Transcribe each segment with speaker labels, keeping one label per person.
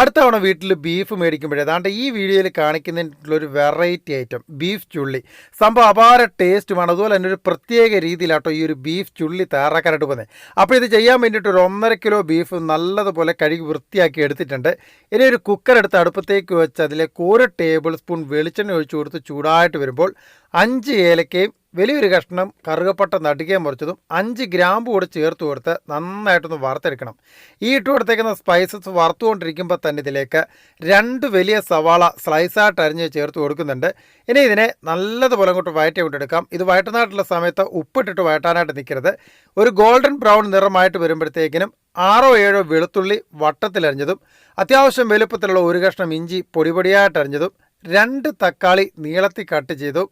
Speaker 1: അടുത്ത തവണ വീട്ടിൽ ബീഫ് മേടിക്കുമ്പോഴേ ഏതാണ്ട് ഈ വീഡിയോയിൽ കാണിക്കുന്നതിനുള്ള ഒരു വെറൈറ്റി ഐറ്റം ബീഫ് ചുള്ളി. സംഭവം അപാര ടേസ്റ്റുമാണ് അതുപോലെ തന്നെ ഒരു പ്രത്യേക രീതിയിലാട്ടോ ഈ ഒരു ബീഫ് ചുള്ളി തയ്യാറാക്കാനായിട്ട് പോകുന്നത്. അപ്പോൾ ഇത് ചെയ്യാൻ വേണ്ടിയിട്ട് ഒരു ഒന്നര കിലോ ബീഫ് നല്ലതുപോലെ കഴുകി വൃത്തിയാക്കി എടുത്തിട്ടുണ്ട്. ഇനി ഒരു കുക്കർ എടുത്ത് അടുപ്പത്തേക്ക് വെച്ച് അതിലേക്ക് ഒരു ടേബിൾ സ്പൂൺ വെളിച്ചെണ്ണ ഒഴിച്ചു കൊടുത്ത് ചൂടായിട്ട് വരുമ്പോൾ അഞ്ച് ഏലക്കയും വലിയൊരു കഷ്ണം കറുകപ്പട്ട നടുകയും മുറിച്ചതും അഞ്ച് ഗ്രാമ്പ് കൂടി ചേർത്ത് കൊടുത്ത് നന്നായിട്ടൊന്ന് വറുത്തെടുക്കണം. ഈ ഇട്ട് കൊടുത്തേക്കുന്ന സ്പൈസസ് വറുത്തുകൊണ്ടിരിക്കുമ്പോൾ തന്നെ ഇതിലേക്ക് രണ്ട് വലിയ സവാള സ്ലൈസായിട്ട് അരിഞ്ഞ് ചേർത്ത് കൊടുക്കുന്നുണ്ട്. ഇനി ഇതിനെ നല്ലതുപോലെ അങ്ങോട്ട് വയറ്റി കൊണ്ടെടുക്കാം ഇത് വയറ്റുന്നതായിട്ടുള്ള സമയത്ത് ഉപ്പിട്ടിട്ട് വയറ്റാനായിട്ട് നിൽക്കരുത്. ഒരു ഗോൾഡൻ ബ്രൗൺ നിറമായിട്ട് വരുമ്പോഴത്തേക്കിനും ആറോ ഏഴോ വെളുത്തുള്ളി വട്ടത്തിലരിഞ്ഞതും അത്യാവശ്യം വലുപ്പത്തിലുള്ള ഒരു കഷ്ണം ഇഞ്ചി പൊടിപൊടിയായിട്ട് അരിഞ്ഞതും രണ്ട് തക്കാളി നീളത്തിൽ കട്ട് ചെയ്തു.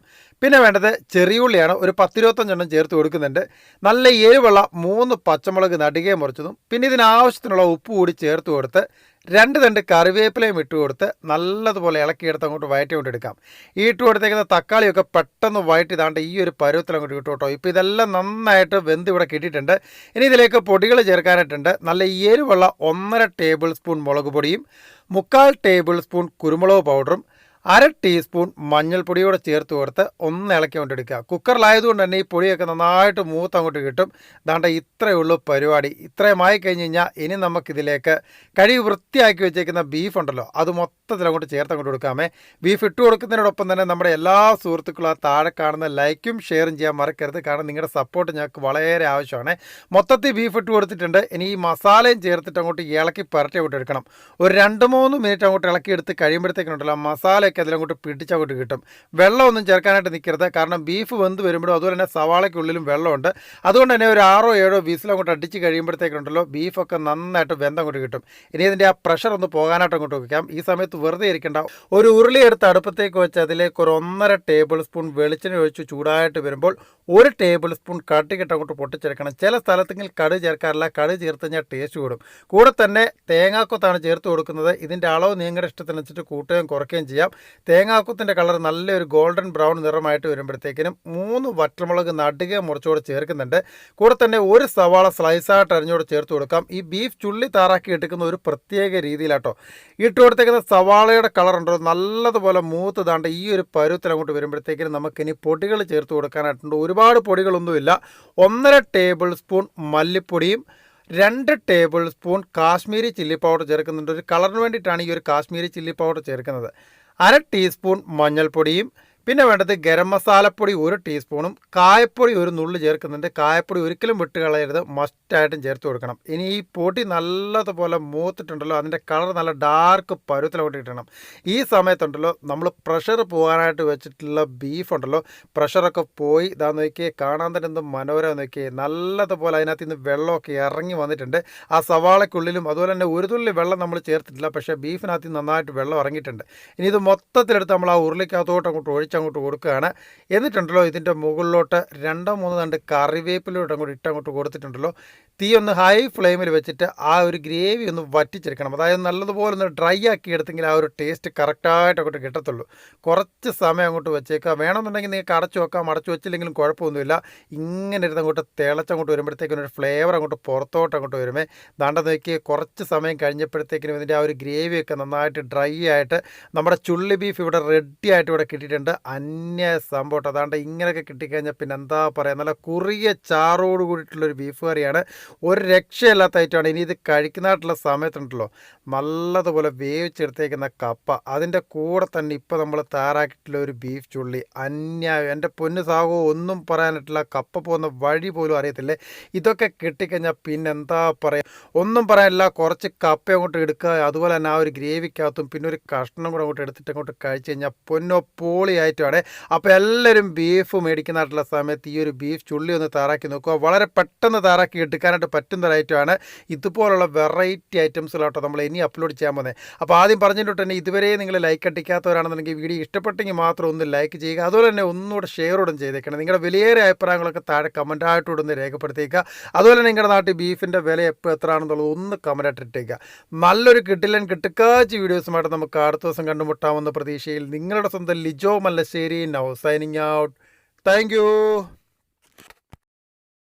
Speaker 1: പിന്നെ വേണ്ടത് ചെറിയുള്ളിയാണ്. ഒരു പത്തിരുപത്തഞ്ചെണ്ണം ചേർത്ത് കൊടുക്കുന്നുണ്ട്. നല്ല എരിവുള്ള മൂന്ന് പച്ചമുളക് നടുകയും മുറിച്ചതും. പിന്നെ ഇതിനാവശ്യത്തിനുള്ള ഉപ്പ് കൂടി ചേർത്ത് കൊടുത്ത് രണ്ട് തണ്ട് കറിവേപ്പിലയും ഇട്ട് കൊടുത്ത് നല്ലതുപോലെ ഇളക്കിയെടുത്ത് അങ്ങോട്ട് വയറ്റി കൊണ്ടെടുക്കാം ഈ ഇട്ട് കൊടുത്തേക്കുന്ന തക്കാളിയൊക്കെ പെട്ടെന്ന് വയറ്റി താണ്ട് ഈ ഒരു പരുവത്തിൽ അങ്ങോട്ട് കിട്ടും കേട്ടോ. ഇപ്പോൾ ഇതെല്ലാം നന്നായിട്ട് വെന്ത് ഇവിടെ കിട്ടിയിട്ടുണ്ട്. ഇനി ഇതിലേക്ക് പൊടികൾ ചേർക്കാനായിട്ടുണ്ട്. നല്ല എരിവുള്ള ഒന്നര ടേബിൾ സ്പൂൺ മുളക് പൊടിയും മുക്കാൽ ടേബിൾ സ്പൂൺ കുരുമുളക് പൗഡറും അര ടീസ്പൂൺ മഞ്ഞൾപ്പൊടിയോടെ ചേർത്ത് കൊടുത്ത് ഒന്ന് ഇളക്കി കൊണ്ടെടുക്കുക കുക്കറിലായതുകൊണ്ട് തന്നെ ഈ പൊടിയൊക്കെ നന്നായിട്ട് മൂത്ത് അങ്ങോട്ട് കിട്ടും. ദാണ്ട ഇത്രയേ ഉള്ളൂ പരിപാടി. ഇത്രയും ആയി കഴിഞ്ഞ് കഴിഞ്ഞാൽ ഇനി നമുക്കിതിലേക്ക് കഴുകി വൃത്തിയാക്കി വെച്ചേക്കുന്ന ബീഫ് ഉണ്ടല്ലോ അത് മൊത്തത്തിൽ അങ്ങോട്ട് ചേർത്ത് അങ്ങോട്ട് കൊടുക്കാമേ. ബീഫ് ഇട്ട് കൊടുക്കുന്നതിനോടൊപ്പം തന്നെ നമ്മുടെ എല്ലാ സുഹൃത്തുക്കളും ആ താഴെ കാണുന്ന ലൈക്കും ഷെയറും ചെയ്യാൻ മറക്കരുത്. കാരണം നിങ്ങളുടെ സപ്പോർട്ട് ഞങ്ങൾക്ക് വളരെ ആവശ്യമാണ്. മൊത്തത്തിൽ ബീഫ് ഇട്ട് കൊടുത്തിട്ടുണ്ട്. ഇനി ഈ മസാലയും ചേർത്തിട്ട് അങ്ങോട്ട് ഇളക്കി പരട്ടി അങ്ങോട്ട് എടുക്കണം. ഒരു രണ്ട് മൂന്ന് മിനിറ്റ് അങ്ങോട്ട് ഇളക്കി എടുത്ത് കഴിയുമ്പോഴത്തേക്കുണ്ടല്ലോ മസാലയൊക്കെ അതിലങ്ങോട്ട് പിടിച്ചങ്ങോട്ട് കിട്ടും. വെള്ളമൊന്നും ചേർക്കാനായിട്ട് നിൽക്കരുത്. കാരണം ബീഫ് വെന്ത് വരുമ്പോഴും അതുപോലെ തന്നെ സവാളയ്ക്കുള്ളിലും വെള്ളമുണ്ട്. അതുകൊണ്ട് തന്നെ ഒരു ആറോ ഏഴോ വീസിലങ്ങോട്ട് അടിച്ച് കഴിയുമ്പോഴത്തേക്കുണ്ടല്ലോ ബീഫൊക്കെ നന്നായിട്ട് വെന്തങ്ങോട്ട് കിട്ടും. ഇനി ഇതിന്റെ ആ പ്രഷർ ഒന്ന് പോകാനായിട്ട് അങ്ങോട്ട് വയ്ക്കാം ഈ സമയത്ത് വെറുതെ ഇരിക്കണ്ട. ഒരു ഉരുളി എടുത്ത് അടുപ്പത്തേക്ക് വെച്ച് അതിലേക്ക് ഒരു ഒന്നര ടേബിൾ സ്പൂൺ വെളിച്ചെണ്ണ ഒഴിച്ച് ചൂടായിട്ട് വരുമ്പോൾ ഒരു ടേബിൾ സ്പൂൺ കട്ടിക്കിട്ട് അങ്ങോട്ട് പൊട്ടിച്ചെടുക്കണം. ചില സ്ഥലത്തെങ്കിൽ കടു ചേർക്കാറില്ല. കടു ചേർത്ത് കഴിഞ്ഞാൽ ടേസ്റ്റ് കൂടും. കൂടെ തന്നെ തേങ്ങാക്കൊത്താണ് ചേർത്ത് കൊടുക്കുന്നത്. ഇതിന്റെ അളവ് നിങ്ങളുടെ ഇഷ്ടത്തിനനുസരിച്ച് കൂട്ടുകയും കുറയ്ക്കുകയും ചെയ്യാം. തേങ്ങാക്കുത്തിന്റെ കളർ നല്ലൊരു ഗോൾഡൻ ബ്രൗൺ നിറമായിട്ട് വരുമ്പോഴത്തേക്കിനും മൂന്ന് വറ്റമുളക് നടുക മുറിച്ചുകൂടെ ചേർക്കുന്നുണ്ട്. കൂടെ തന്നെ ഒരു സവാള സ്ലൈസായിട്ട് അരിഞ്ഞോട് ചേർത്ത് കൊടുക്കാം. ഈ ബീഫ് ചുള്ളി താറാക്കി എടുക്കുന്ന ഒരു പ്രത്യേക രീതിയിലാട്ടോ. ഇട്ട് കൊടുത്തേക്കുന്ന സവാളയുടെ കളർ ഉണ്ടോ? നല്ലതുപോലെ മൂത്ത് താണ്ട് ഈ ഒരു പരുവത്തിൽ അങ്ങോട്ട് വരുമ്പോഴത്തേക്കിനും നമുക്കിനി പൊടികൾ ചേർത്ത് കൊടുക്കാനായിട്ടുണ്ട്. ഒരുപാട് പൊടികളൊന്നുമില്ല. ഒന്നര ടേബിൾ സ്പൂൺ മല്ലിപ്പൊടിയും രണ്ട് tablespoon Kashmiri chilli powder ചേർക്കുന്നുണ്ട്. ഒരു കളറിന് വേണ്ടിയിട്ടാണ് ഈ ഒരു കാശ്മീരി ചില്ലി പൗഡർ ചേർക്കുന്നത്. അര ടീസ്പൂൺ മഞ്ഞൾപ്പൊടിയും പിന്നെ വേണ്ടത് ഗരം മസാലപ്പൊടി ഒരു ടീസ്പൂണും കായപ്പൊടി ഒരു നുള്ളി ചേർക്കുന്നുണ്ട്. കായപ്പൊടി ഒരിക്കലും വിട്ട് കളയരുത്. മസ്റ്റായിട്ടും ചേർത്ത് കൊടുക്കണം. ഇനി ഈ പൊടി നല്ലതുപോലെ മൂത്തിട്ടുണ്ടല്ലോ അതിന്റെ കളർ നല്ല ഡാർക്ക് പരുവത്തിലോട്ട് കിട്ടണം. ഈ സമയത്തുണ്ടല്ലോ നമ്മൾ പ്രഷർ പോകാനായിട്ട് വെച്ചിട്ടുള്ള ബീഫ് ഉണ്ടല്ലോ പ്രഷറൊക്കെ പോയി ഇതാ നോക്കിയേ കാണാൻ തന്നെ എന്ത് മനോഹരം നോക്കിയേ. നല്ലതുപോലെ അതിനകത്ത് നിന്ന് വെള്ളമൊക്കെ ഇറങ്ങി വന്നിട്ടുണ്ട്. ആ സവാളയ്ക്കുള്ളിലും അതുപോലെ തന്നെ ഒരു തുള്ളി വെള്ളം നമ്മൾ ചേർത്തിട്ടില്ല പക്ഷേ ബീഫിനകത്ത് നന്നായിട്ട് വെള്ളം ഇറങ്ങിയിട്ടുണ്ട്. ഇനി ഇത് മൊത്തത്തിലെടുത്ത് നമ്മൾ ആ ഉരുളിക്കകത്തോട്ട് അങ്ങോട്ട് ഒഴിച്ച് അങ്ങോട്ട് കൊടുക്കുകയാണ്. എന്നിട്ടുണ്ടല്ലോ ഇതിന്റെ മുകളിലോട്ട് രണ്ടോ മൂന്നോ രണ്ട് കറിവേപ്പിലോട്ട് അങ്ങോട്ട് ഇട്ടങ്ങോട്ട് കൊടുത്തിട്ടുണ്ടല്ലോ. തീ ഒന്ന് ഹൈ ഫ്ലെയിമിൽ വെച്ചിട്ട് ആ ഒരു ഗ്രേവി ഒന്ന് വറ്റിച്ചെടുക്കണം. അതായത് നല്ലതുപോലെ ഒന്ന് ഡ്രൈ ആക്കി എടുത്തെങ്കിൽ ആ ഒരു ടേസ്റ്റ് കറക്റ്റായിട്ട് അങ്ങോട്ട് കിട്ടത്തുള്ളൂ. കുറച്ച് സമയം അങ്ങോട്ട് വെച്ചേക്കുക. വേണമെന്നുണ്ടെങ്കിൽ നിങ്ങൾക്ക് അടച്ചു വെക്കാം. അടച്ചു വെച്ചില്ലെങ്കിലും കുഴപ്പമൊന്നുമില്ല. ഇങ്ങനെ ഇരുന്ന് അങ്ങോട്ട് തിളച്ചങ്ങോട്ട് വരുമ്പോഴത്തേക്കും ഒരു ഫ്ലേവർ അങ്ങോട്ട് പുറത്തോട്ട് അങ്ങോട്ട് വരുമേ. ദാണ്ട നോക്കി കുറച്ച് സമയം കഴിഞ്ഞപ്പോഴത്തേക്കിനും ഇതിന്റെ ആ ഒരു ഗ്രേവിയൊക്കെ നന്നായിട്ട് ഡ്രൈ ആയിട്ട് നമ്മുടെ ചുള്ളി ബീഫ് ഇവിടെ റെഡി ആയിട്ട് ഇവിടെ കിട്ടിയിട്ടുണ്ട്. അന്യ സംഭവം അതാണ്ട് ഇങ്ങനെയൊക്കെ കിട്ടിക്കഴിഞ്ഞാൽ പിന്നെ എന്താ പറയുക നല്ല കുറിയ ചാറോട് കൂടിയിട്ടുള്ളൊരു ബീഫ് കറിയാണ് ഒരു രക്ഷയില്ലാത്ത ഐറ്റമാണ് ഇനി ഇത് കഴിക്കുന്നതായിട്ടുള്ള സമയത്തുണ്ടല്ലോ. നല്ലതുപോലെ വേവിച്ചെടുത്തേക്കുന്ന കപ്പ. അതിന്റെ കൂടെ തന്നെ ഇപ്പോൾ നമ്മൾ തയ്യാറാക്കിയിട്ടുള്ള ഒരു ബീഫ് ചുള്ളി. അന്യായം എന്റെ പൊന്നു സാഹോ ഒന്നും പറയാനായിട്ടില്ല. കപ്പ പോകുന്ന വഴി പോലും അറിയത്തില്ലേ? ഇതൊക്കെ കിട്ടിക്കഴിഞ്ഞാൽ പിന്നെ എന്താ പറയുക ഒന്നും പറയാനില്ല. കുറച്ച് കപ്പ അങ്ങോട്ട് എടുക്കുക. അതുപോലെ തന്നെ ആ ഒരു ഗ്രേവിക്കകത്തും പിന്നെ ഒരു കഷ്ണം കൂടെ അങ്ങോട്ട് എടുത്തിട്ട് അങ്ങോട്ട് കഴിച്ച് കഴിഞ്ഞാൽ പൊന്നോ പോളിയായിട്ടുമാണ് അപ്പോൾ എല്ലാവരും ബീഫ് മേടിക്കുന്നതായിട്ടുള്ള സമയത്ത് ഈ ഒരു ബീഫ് ചുള്ളി ഒന്ന് തയ്യാറാക്കി നോക്കുക. വളരെ പെട്ടെന്ന് തയ്യാറാക്കി എടുക്കാനായിട്ട് പറ്റുന്ന ഒരു ഐറ്റമാണ് ഇതുപോലുള്ള വെറൈറ്റി ഐറ്റംസിലോട്ടോ നമ്മൾ ഇനി അപ്ലോഡ് ചെയ്യാൻ പോകുന്നത്. അപ്പോൾ ആദ്യം പറഞ്ഞിട്ട് തന്നെ ഇതുവരെ നിങ്ങൾ ലൈക്ക് അടിക്കാത്തവരാണെന്നുണ്ടെങ്കിൽ വീഡിയോ ഇഷ്ടപ്പെട്ടെങ്കിൽ മാത്രം ഒന്ന് ലൈക്ക് ചെയ്യുക. അതുപോലെ തന്നെ ഒന്നുകൂടെ ഷെയറോടും ചെയ്തേക്കണം. നിങ്ങളുടെ വിലയേറിയ അഭിപ്രായങ്ങളൊക്കെ താഴെ കമന്റായിട്ടോടൊന്ന് രേഖപ്പെടുത്തിയേക്കുക. അതുപോലെ തന്നെ നിങ്ങളുടെ നാട്ടിൽ ബീഫിന്റെ വില എപ്പോൾ എത്രയാണെന്നുള്ളത് ഒന്ന് കമന്റായിട്ട് ഇട്ടേക്കുക. നല്ലൊരു കിട്ടില്ല കിട്ടുക്കാച്ച് വീഡിയോസുമായിട്ട് നമുക്ക് അടുത്ത ദിവസം കണ്ടുമുട്ടാമെന്ന പ്രതീക്ഷയിൽ നിങ്ങളുടെ സ്വന്തം Lijo Mallassery now signing out thank